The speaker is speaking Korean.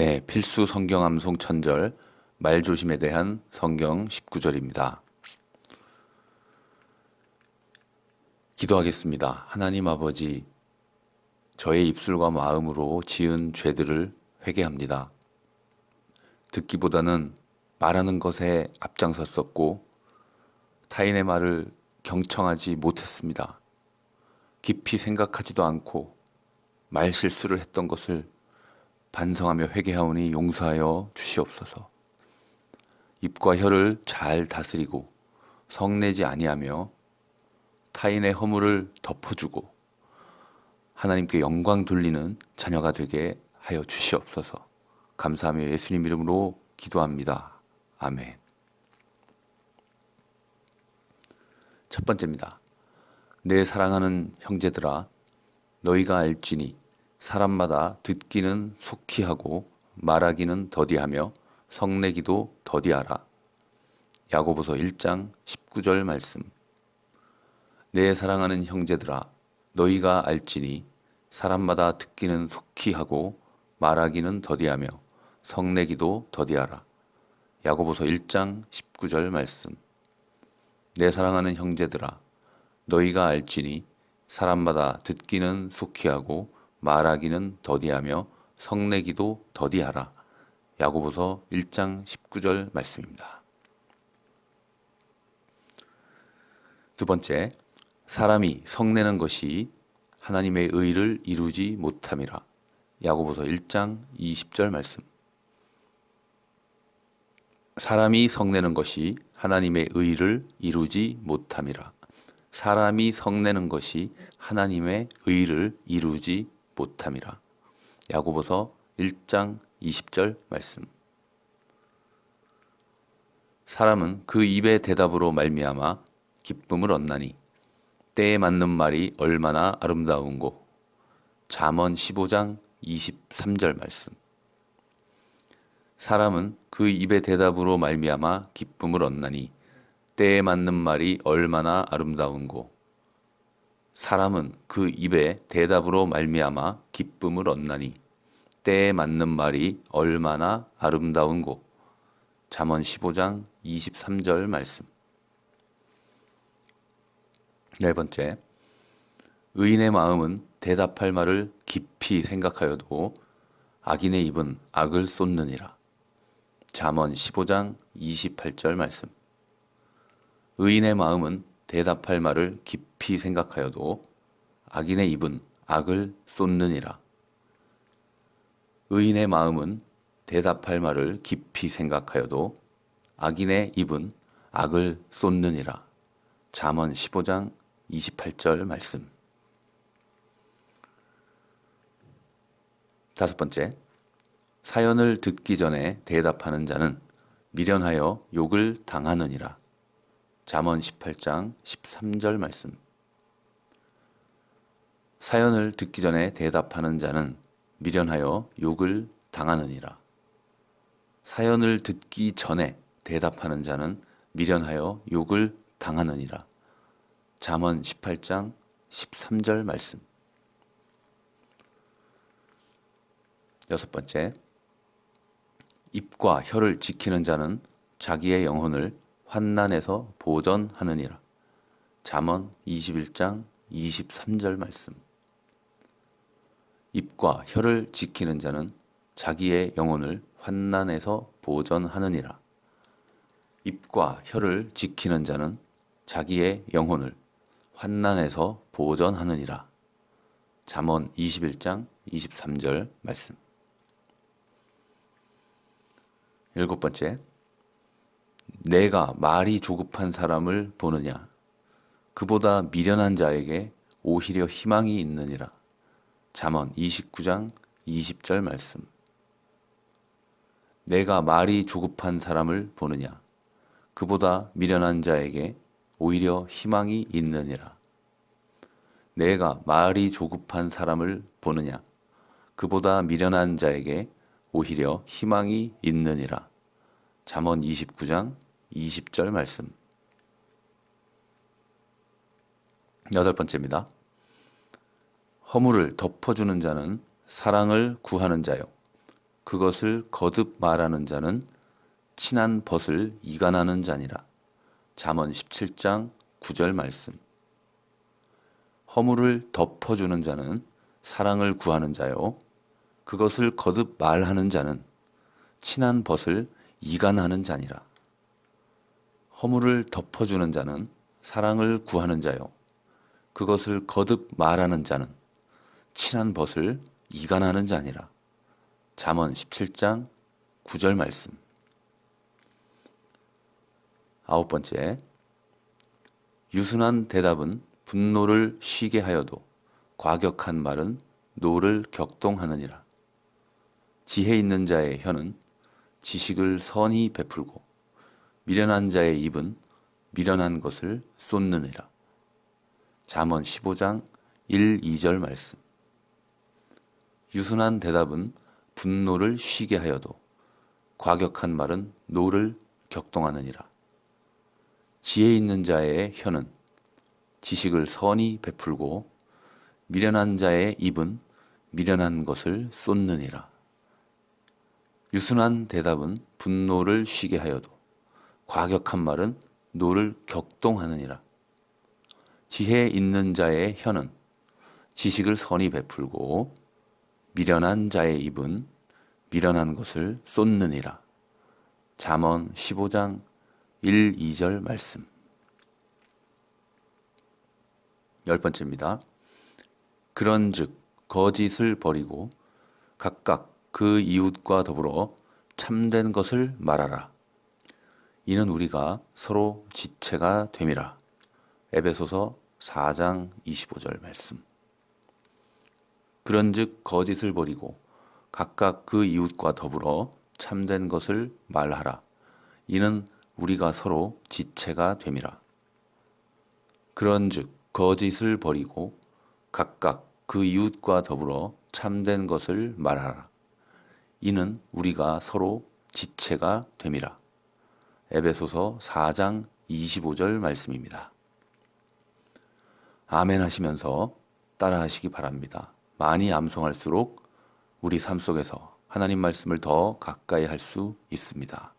네, 필수 성경 암송 천절 말 조심에 대한 성경 19절입니다. 기도하겠습니다. 하나님 아버지, 저의 입술과 마음으로 지은 죄들을 회개합니다. 듣기보다는 말하는 것에 앞장섰었고 타인의 말을 경청하지 못했습니다. 깊이 생각하지도 않고 말 실수를 했던 것을 반성하며 회개하오니 용서하여 주시옵소서. 입과 혀를 잘 다스리고 성내지 아니하며 타인의 허물을 덮어주고 하나님께 영광 돌리는 자녀가 되게 하여 주시옵소서. 감사하며 예수님 이름으로 기도합니다. 아멘. 첫 번째입니다. 내 사랑하는 형제들아, 너희가 알지니 사람마다 듣기는 속히 하고 말하기는 더디하며 성내기도 더디하라. 야고보서 1장 19절 말씀. 내 사랑하는 형제들아, 너희가 알지니 사람마다 듣기는 속히 하고 말하기는 더디하며 성내기도 더디하라. 야고보서 1장 19절 말씀. 내 사랑하는 형제들아, 너희가 알지니 사람마다 듣기는 속히 하고 말하기는 더디하며 성내기도 더디하라. 야고보서 1장 19절 말씀입니다. 두 번째, 사람이 성내는 것이 하나님의 의를 이루지 못함이라. 야고보서 1장 20절 말씀. 사람이 성내는 것이 하나님의 의를 이루지 못함이라. 사람이 성내는 것이 하나님의 의를 이루지 못함이라. 야고보서 1장 20절 말씀. 사람은 그 입의 대답으로 말미암아 기쁨을 얻나니 때에 맞는 말이 얼마나 아름다운고. 잠언 15장 23절 말씀. 사람은 그 입의 대답으로 말미암아 기쁨을 얻나니 때에 맞는 말이 얼마나 아름다운고 사람은 그 입의 대답으로 말미암아 기쁨을 얻나니 때에 맞는 말이 얼마나 아름다운고. 잠언 15장 23절 말씀. 네 번째 의인의 마음은 대답할 말을 깊이 생각하여도 악인의 입은 악을 쏟느니라. 잠언 15장 28절 말씀. 의인의 마음은 대답할 말을 깊이 생각하여도 악인의 입은 악을 쏟느니라. 의인의 마음은 대답할 말을 깊이 생각하여도 악인의 입은 악을 쏟느니라. 잠언 15장 28절 말씀. 다섯 번째. 사연을 듣기 전에 대답하는 자는 미련하여 욕을 당하느니라. 잠언 18장 13절 말씀. 사연을 듣기 전에 대답하는 자는 미련하여 욕을 당하느니라. 사연을 듣기 전에 대답하는 자는 미련하여 욕을 당하느니라. 잠언 18장 13절 말씀. 여섯 번째. 입과 혀를 지키는 자는 자기의 영혼을 환난에서 보전하느니라. 잠언 21장 23절 말씀. 입과 혀를 지키는 자는 자기의 영혼을 환난에서 보전하느니라. 입과 혀를 지키는 자는 자기의 영혼을 환난에서 보전하느니라. 잠언 21장 23절 말씀. 일곱 번째, 내가 말이 조급한 사람을 보느냐? 그보다 미련한 자에게 오히려 희망이 있느니라. 잠언 29장 20절 말씀. 내가 말이 조급한 사람을 보느냐? 그보다 미련한 자에게 오히려 희망이 있느니라. 내가 말이 조급한 사람을 보느냐? 그보다 미련한 자에게 오히려 희망이 있느니라. 잠언 29장 20절 말씀. 여덟 번째입니다. 허물을 덮어주는 자는 사랑을 구하는 자요. 그것을 거듭 말하는 자는 친한 벗을 이간하는 자니라. 잠언 17장 9절 말씀. 허물을 덮어주는 자는 사랑을 구하는 자요. 그것을 거듭 말하는 자는 친한 벗을 이간하는 자니라. 허물을 덮어주는 자는 사랑을 구하는 자요. 그것을 거듭 말하는 자는 친한 벗을 이간하는 자니라. 잠언 17장 9절 말씀. 아홉 번째. 유순한 대답은 분노를 쉬게 하여도 과격한 말은 노를 격동하느니라. 지혜 있는 자의 혀는 지식을 선히 베풀고 미련한 자의 입은 미련한 것을 쏟느니라. 잠언 15장 1, 2절 말씀. 유순한 대답은 분노를 쉬게 하여도 과격한 말은 노를 격동하느니라. 지혜 있는 자의 혀는 지식을 선히 베풀고 미련한 자의 입은 미련한 것을 쏟느니라. 유순한 대답은 분노를 쉬게 하여도 과격한 말은 노를 격동하느니라. 지혜 있는 자의 혀는 지식을 선히 베풀고 미련한 자의 입은 미련한 것을 쏟느니라. 잠언 15장 1, 2절 말씀. 열 번째입니다. 그런즉 거짓을 버리고 각각 그 이웃과 더불어 참된 것을 말하라. 이는 우리가 서로 지체가 됨이라. 에베소서 4장 25절 말씀. 그런즉 거짓을 버리고 각각 그 이웃과 더불어 참된 것을 말하라. 이는 우리가 서로 지체가 됨이라. 그런즉 거짓을 버리고 각각 그 이웃과 더불어 참된 것을 말하라. 이는 우리가 서로 지체가 됨이라. 에베소서 4장 25절 말씀입니다. 아멘 하시면서 따라 하시기 바랍니다. 많이 암송할수록 우리 삶 속에서 하나님 말씀을 더 가까이 할 수 있습니다.